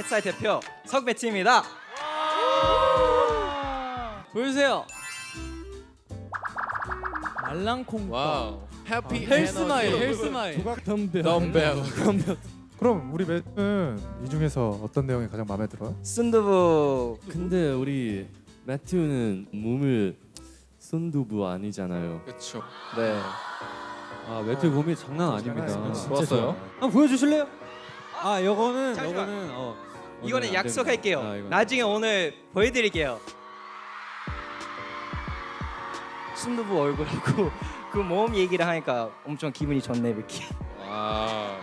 햇살 대표 석배치입니다. 보여주세요. 말랑콩. 와우. 해피 헬스마일, 헬스마일. 조각 덤벨. 덤벨. 그럼 우리 매트는 이 중에서 어떤 내용이 가장 마음에 들어요? 순두부 근데 우리 매튜는 몸을 순두부 아니잖아요. 그렇죠. 네. 아 매트 몸이 장난 아닙니다. 좋았어요. 한번 보여주실래요? 아 이거는 잠시만. 이거는 어 이거는 약속할게요. 아. 나중에 오늘 보여드릴게요. 순두부 얼굴하고 그 몸 얘기를 하니까 엄청 기분이 좋네 이렇게. 와.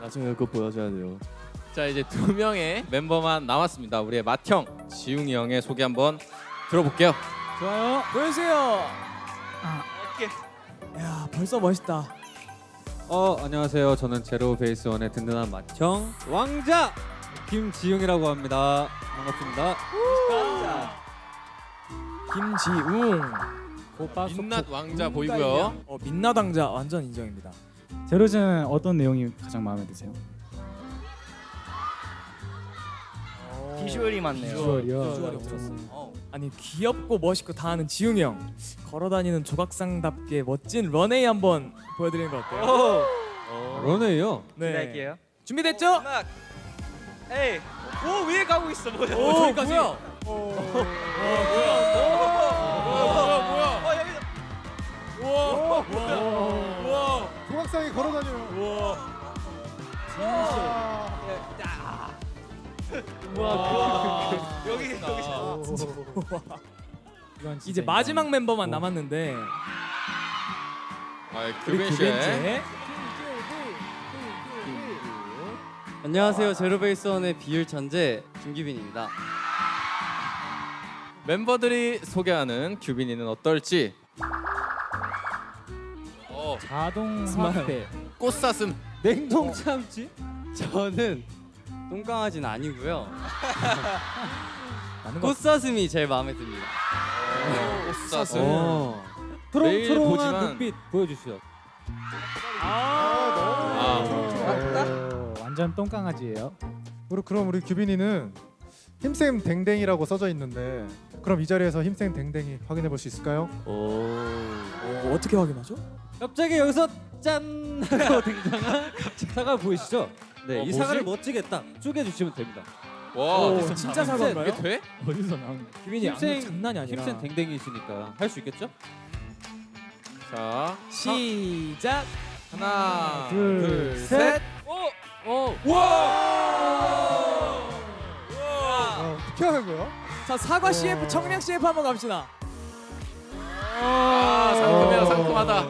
나중에 그거 보여줘야 돼요. 자 이제 두 명의 멤버만 남았습니다. 우리의 맏형 지웅이 형의 소개 한번 들어볼게요. 좋아요. 보여주세요. 오케이. 야 벌써 멋있다. 어 안녕하세요. 저는 제로 베이스 원의 든든한 맏형 왕자 김지웅이라고 합니다. 반갑습니다. 김지웅. 고빠 민낯 왕자 보이고요. 어 민낯 왕자 완전 인정입니다. 제로즈는 어떤 내용이 가장 마음에 드세요? 비주얼이 많네요. 비주얼이요. 비주얼이 없었어. 아니 귀엽고 멋있고 다 하는 지웅이 형. 걸어다니는 조각상답게 멋진 런웨이 한번 보여드리는 거 어때요? 오. 런웨이요. 네. 기대할게요. 준비됐죠? 에이. 오 위에 가고 있어 뭐야? 오, 저기까지. 뭐야? 어 여기서. 조각상이 걸어다녀요. 여기 여기서. 이건 진짜 이제 인정. 마지막 멤버만 남았는데 아 우리 규빈 씨. 안녕하세요. 제로베이스원의 비율 천재 김기빈입니다. 멤버들이 소개하는 규빈이는 어떨지. 어, 자동. 확대. 꽃사슴. 냉동 참치. 저는 똥강아지는 아니고요. 꽃사슴이 제일 마음에 듭니다. 꽃사슴. 어. 매일 보지만- 눈빛 보여주시죠. 아. 오, 완전 똥강아지예요. 우리 그럼 우리 규빈이는 힘쌤 댕댕이라고 써져 있는데 그럼 이 자리에서 힘쌤 댕댕이 확인해 볼 수 있을까요? 오. 어, 어떻게 확인하죠? 갑자기 여기서 짠 하고 등장한 사과 보이시죠? 네, 어, 이? 사과를 멋지게 딱 쪼개주시면 됩니다. 와. 오, 진짜 사과인가요? 이게 돼? 어디서 나온? 규빈이 힘센- 악력 장난이 아니라. 힘센 댕댕이시니까 할 수 있겠죠? 자 시작. 하나, 둘, 둘, 셋. 자 사과 CF 어. 청량 CF 한번 갑시다. 아 상큼해요 상큼하다.